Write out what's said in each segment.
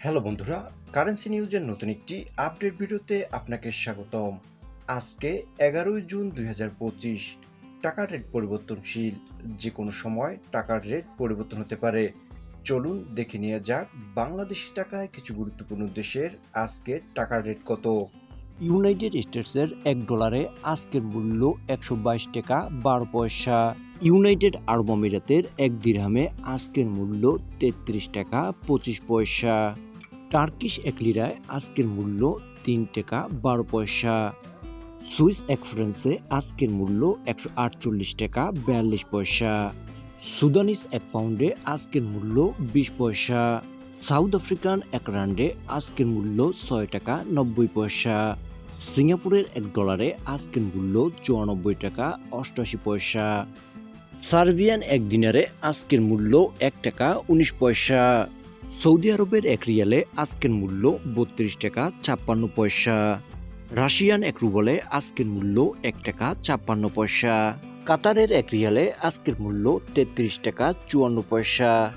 Hello বন্ধুরা currency নিউজের নতুন একটি আপডেট ভিডিওতে আপনাকে স্বাগতম। আজকে এগারোই জুন দুই টাকার রেট পরিবর্তনশীল। যে কোনো সময় টাকার রেট পরিবর্তন হতে পারে। চলুন দেখে নিয়ে যাক বাংলাদেশি টাকায় কিছু গুরুত্বপূর্ণ দেশের আজকের টাকার রেট কত। ইউনাইটেড স্টেটসের এক ডলারে আজকের মূল্য একশো বাইশ টাকা বারো পয়সা। ইউনাইটেড আরব আমিরাতের এক দিরহামে আজকের মূল্য তেত্রিশ টাকা পঁচিশ পয়সা। টার্কিশ এক লিরায় আজকের মূল্য তিন টাকা বারো পয়সা। সুইস এক ফ্রান্সে আজকের মূল্য একশো আটচল্লিশ টাকা বিয়াল্লিশ পয়সা। সুদানিস এক পাউন্ডে আজকের মূল্য বিশ পয়সা। সাউথ আফ্রিকান এক রান্ডে আজকের মূল্য ছয় টাকা নব্বই পয়সা। সিঙ্গাপুরের এক ডলারে আজকের মূল্য চুরানব্বই টাকা অষ্টআশি পয়সা। সার্বিয়ান এক দিনারে আজকের মূল্য এক টাকা উনিশ পয়সা। সৌদি আরবের এক রিয়ালে আজকের মূল্য বত্রিশ টাকা ছাপ্পান্ন পয়সা। রাশিয়ান এক রুবলে আজকের মূল্য এক টাকা ছাপ্পান্ন পয়সা। কাতারের এক রিয়ালে আজকের মূল্য তেত্রিশ টাকা চুয়ান্ন পয়সা।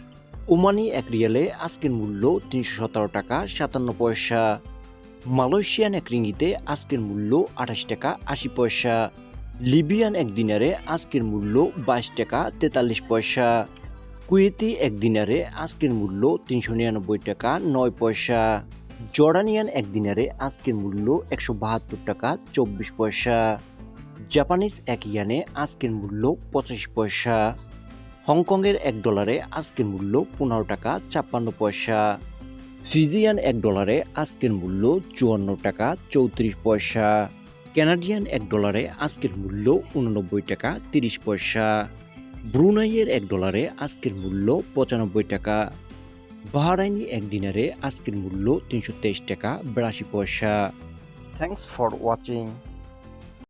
ওমানি এক রিয়ালে আজকের মূল্য তিনশো সতেরো টাকা সাতান্ন পয়সা। মালয়েশিয়ান এক রিঙ্গিতে আজকের মূল্য আঠাশ টাকা আশি পয়সা। লিবিয়ান এক দিনারে আজকের মূল্য বাইশ টাকা তেতাল্লিশ পয়সা। কুয়েতি এক দিনারে আজকের মূল্য তিনশো নিরানব্বই টাকা, নয় পয়সা। জর্ডানিয়ান এক দিনারে আজকের মূল্য একশো বাহাত্তর টাকা, চব্বিশ পয়সা। জাপানিজ এক ইয়ানে আজকের মূল্য পঁচাশি পয়সা। হংকংয়ের এক ডলারে আজকের মূল্য পনেরো টাকা, ছাপ্পান্ন পয়সা। ফিজিয়ান এক ডলারে আজকের মূল্য চুয়ান্ন টাকা, চৌত্রিশ পয়সা। ক্যানাডিয়ান এক ডলারে আজকের মূল্য উননব্বই টাকা, তিরিশ পয়সা। ব্রুনাইয়ের এক ডলারে আজকের মূল্য পঁচানব্বই টাকা, বাহারাইনি এক দিনারে আজকের মূল্য তিনশো তেইশ টাকা, বিরাশি পয়সা। Thanks for watching